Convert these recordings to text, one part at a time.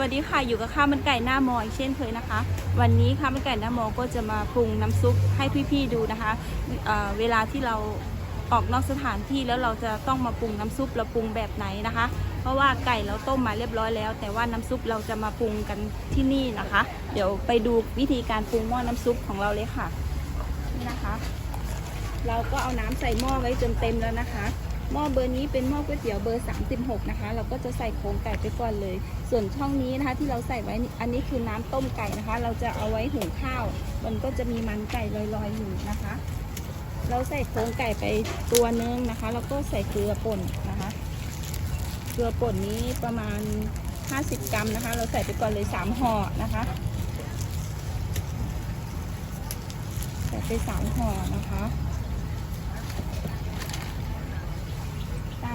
วัสดีค่ะอยู่กับข้าวมันไก่หน้ามออีกเช่นเคยนะคะ วันนี้ข้าวมันไก่หน้ามอก็จะมาปรุงน้ำซุปให้พี่ๆดูนะคะเเวลาที่เราออกนอกสถานที่แล้วเราจะต้องมาปรุงน้ำซุปเราปรุงแบบไหนนะคะ เพราะว่าไก่เราต้มมาเรียบร้อยแล้ว แต่ว่าน้ำซุปเราจะมาปรุงกันที่นี่นะคะ เดี๋ยวไปดูวิธีการปรุงหม้อน้ำซุปของเราเลยค่ะนี่นะคะ เราก็เอาน้ำใส่หม้อไว้จนเต็มแล้วนะคะ หม้อเบอร์นี้เป็นหม้อก๋วยเตี๋ยวเบอร์ 36 นะคะ เราก็จะใส่โครงไก่ไปก่อนเลย ส่วนช่องนี้นะคะที่เราใส่ไว้อันนี้คือน้ำต้มไก่นะคะ เราจะเอาไว้หุงข้าว มันก็จะมีมันไก่ลอยๆอยู่นะคะ เราใส่โครงไก่ไปตัวนึงนะคะ แล้วก็ใส่เกลือป่นนะคะ เกลือป่นนี้ประมาณ 50 กรัมนะคะ เราใส่ไปก่อนเลย 3ห่อนะคะใส่ไป3ห่อนะคะ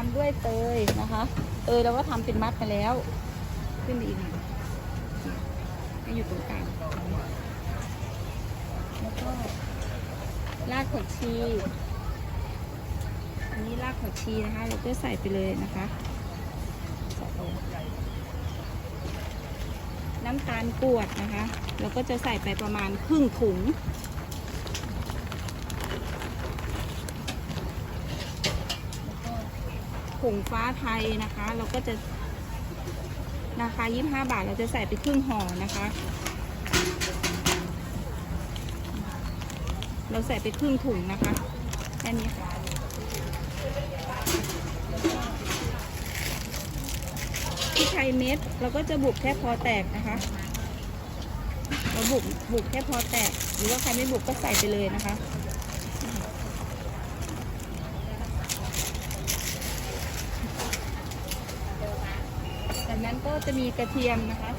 ามด้วยเตยนะคะ เตยเราก็ทำเป็นมัดมาแล้ว ขึ้นไปอีกหน่อยให้อยู่ตรงกลางแล้วก็รากผักชี อันนี้รากผักชีนะคะ เราก็ใส่ไปเลยนะคะใส่ไปน้ำตาลกรวดนะคะ เราก็จะใส่ไปประมาณครึ่งถุง แล้วก็ ผงฟ้าไทยนะคะ เราก็จะราคา 25 บาท เราจะใส่ไปครึ่งห่อนะคะ เราใส่ไปครึ่งถุงนะคะแค่นี้ค่ะพริกไทยเม็ด เราก็จะบุกแค่พอแตกนะคะ เราบุกบุกแค่พอแตก หรือว่าใครไม่บุกก็ใส่ไปเลยนะคะ จาก นั้นก็จะมีกระเทียมนะคะ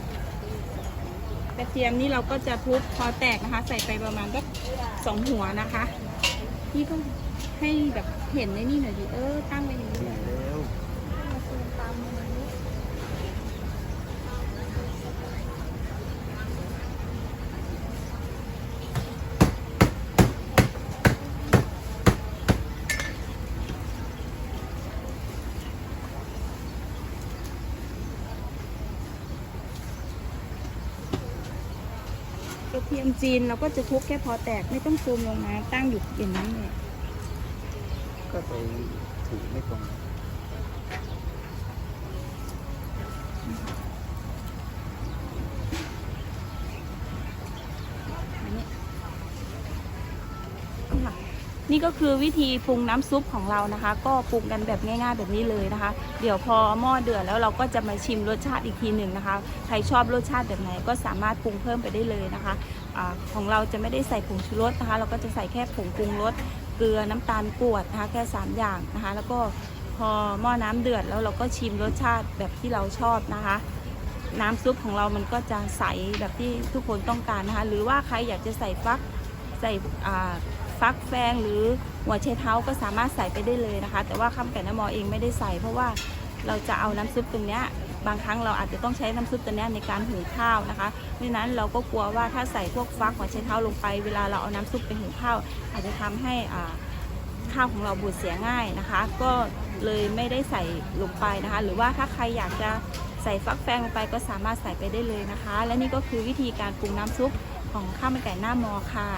กระเทียมนี่เราก็จะทุบพอแตกนะคะ ใส่ไปประมาณก็สองหัวนะคะ พี่ก็ให้แบบเห็นในนี่หน่อยดิเออตั้งไว้อย่างนี้เลย กระเทียมจีนเราก็จะทุบแค่พอแตกไม่ต้องซูมลงมาตั้งอยู่อย่างนั้นเลยก็ไปถือไม่ตรง นี่ก็คือวิธีปรุงน้ำซุปของเรานะคะ ก็ปรุงกันแบบง่ายๆแบบนี้เลยนะคะ เดี๋ยวพอหม้อเดือดแล้วเราก็จะมาชิมรสชาติอีกทีหนึ่งนะคะ ใครชอบรสชาติแบบไหนก็สามารถปรุงเพิ่มไปได้เลยนะคะอาของเราจะไม่ได้ใส่ผงชูรสนะคะ เราก็จะใส่แค่ผงปรุงรสเกลือน้ำตาลกรวดนะคะแค่สามอย่างนะคะ แล้วก็พอหม้อน้ำเดือดแล้วเราก็ชิมรสชาติแบบที่เราชอบนะคะ น้ำซุปของเรามันก็จะใสแบบที่ทุกคนต้องการนะคะ หรือว่าใครอยากจะใส่ฟักใส่อ่า ฟักแฟงหรือหัวไชเท้าก็สามารถใส่ไปได้เลยนะคะ แต่ว่าข้ามแก่นน้ำมอเองไม่ได้ใส่ เพราะว่าเราจะเอาน้ำซุปตรงเนี้ยบางครั้งเราอาจจะต้องใช้น้ำซุปตัวเนี้ยในการหุงข้าวนะคะเพราะฉะนั้นเราก็กลัวว่าถ้าใส่พวกฟักหัวไชเท้าลงไป เวลาเราเอาน้ำซุปไปหุงข้าว อาจจะทำให้อาข้าวของเราบูดเสียง่ายนะคะ ก็เลยไม่ได้ใส่ลงไปนะคะ หรือว่าถ้าใครอยากจะใส่ฟักแฟงลงไปก็สามารถใส่ไปได้เลยนะคะ และนี่ก็คือวิธีการปรุงน้ำซุปของข้าวมันไก่หน้ามอค่ะ